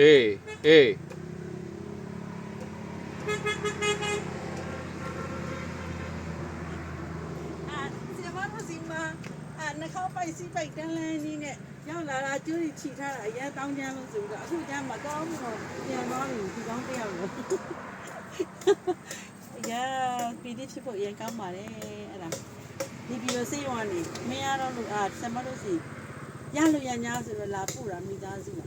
အေးအေးအာဆီမတို့စီမအာနှာခေါင်းပိုက်စီးပိုက်တန်းလန်းကြီးနဲ့ရောက်လာတာကျူးရီချီထားတာအရင်တောင်းချမ်းလို့ဆိုတော့အခုကျမှကောင်းမှုတော့ပြန်သွားပြီဒီကောင်းတယောက်ကိုအရာပီဒီဖြစ်ဖို့အရင်ကောင်းပါလေအဲ့ဒါဒီပြီးတော့စေးရောကနေမင်းရတော့လို့အာဆီမတို့စီရလို့ရညာဆိုတော့လာပို့တာမိသားစုက